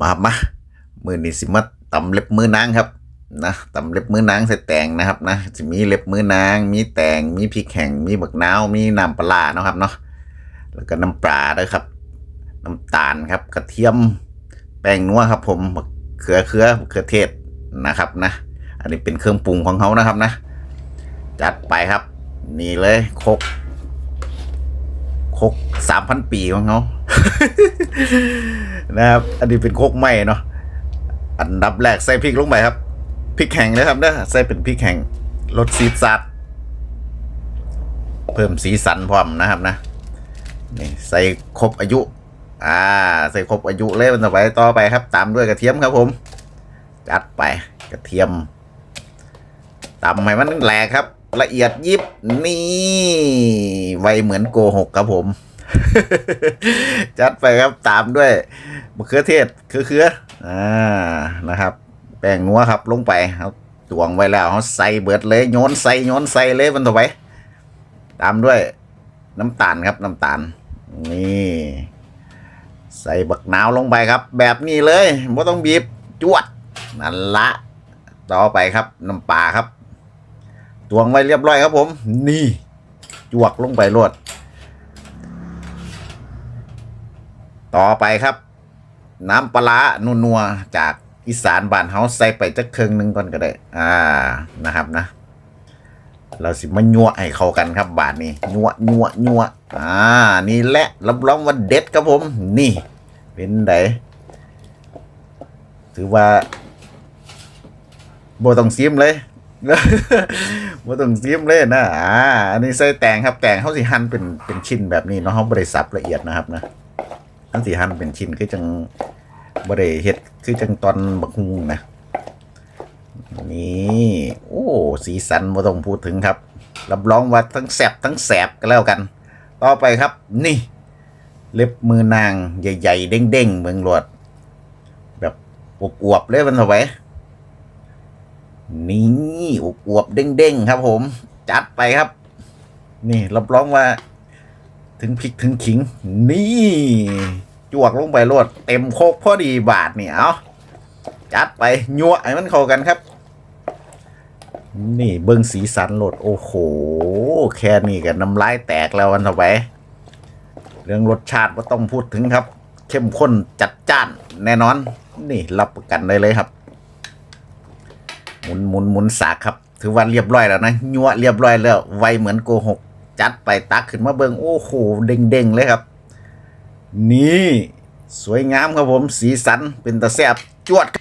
มาครับมามือนี้สิมาตำเล็บมือนางครับนะตำเล็บมือนางใส่แตงนะครับนะจะมีเล็บมือนาง มีแตงมีพริกแห้งมีบักนาวมีน้ำปลาเนาะครับเนาะแล้วก็น้ำปลาด้วยครับ น้ำตาลครับกระเทียม แป้งนัวครับ ผมมะเขือเขือมะเขือเทศนะครับนะ อันนี้เป็นเครื่องปรุงของเขานะครับนะ จัดไปครับ นี่เลยครกครกสามพันปีของเขา นะครับ อันนี้เป็นโคกไหม้เนาะอันดับแรกใส่พริกลงไปครับพริกแห้งนะครับเด้อใส่เป็นพริกแห้งรสซีดซัดเพิ่มสีสันพร้อมนะครับนะนี่ใส่ครบอายุ อ่า ใส่ครบอายุเลยมันต่อไปต่อไปครับ ตามด้วยกระเทียมครับผม จัดไปกระเทียมตำให้มันแหลกครับ ละเอียดยิบนี่ไวเหมือนโกหกครับผม จัดไปครับตามด้วยมะเขือเทศคือเขืออ่านะครับ แป้งนัวครับลงไปเอาตวงไว้แล้วเขาใส่เบิดเลยโยนใส่โยนใส่เลยมันต่อไป ตามด้วยน้ำตาลครับน้ำตาลนี่ใส่บักนาวลงไปครับ แบบนี้เลยไม่ต้องบีบจวดนั่นละต่อไปครับน้ำปลาครับ ตวงไว้เรียบร้อยครับผม นี่จวกลงไปรวด ต่อไปครับ น้ำปลาร้านัวๆจากอีสานบ้านเฮาใส่ไปจักเครื่องหนึงก่อนก็ได้ อ่านะครับนะ เราสิมายั่วให้เข้ากันครับบาทนี้ยั่วยั่วยั่วอ่า นี่แหละรับรองว่าเด็ดครับผม นี่ เป็นไดถือว่าบต้องซิมเลยบต้องซิมเลยนะอ่าอันนี้ใส่แตงครับแตงเขาสิหั่นเป็นเป็นชิ้นแบบนี้เนาะเขาบ่ได้สับละเอียดนะครับนะ อันสิหั่นเป็นชิ้นคือจังบ่ได้เฮ็ดคือจังตอนบักฮุงนะนี่โอ้สีสันม่ต้องพูดถึงครับ รับรองว่าทั้งแสบทั้งแสบก็แล้วกัน ต่อไปครับ นี่ เล็บมือนางใหญ่ๆเด้งๆเมืองหลวด แบบอวบๆเลยมันเอาไว้นี่อวบๆเด้งๆครับผม จัดไปครับ นี่รับรองว่า ถึงพริกถึงขิง นี่จวกลงไปรวดเต็มโคกพอดีบาทเนี่ยเอาจัดไปยั่วให้มันเข้ากันครับ นี่เบิ้งสีสันโหลดโอ้โห แค่นี้กันน้ำลายแตกแล้ววันต่อไป เรื่องรสชาติก็ต้องพูดถึงครับ เข้มข้นจัดจ้านแน่นอน นี่รับประกันได้เลยครับ หมุนหมุนหมุนสากครับ ถือว่าเรียบร้อยแล้วนะยัวเรียบร้อยแล้ว ไวเหมือนโกหก จัดไปตักขึ้นมาเบิงโอ้โหเด้งเด้งๆเลยครับ นี่ สวยงามครับผมสีสันเป็นตะแซบจวด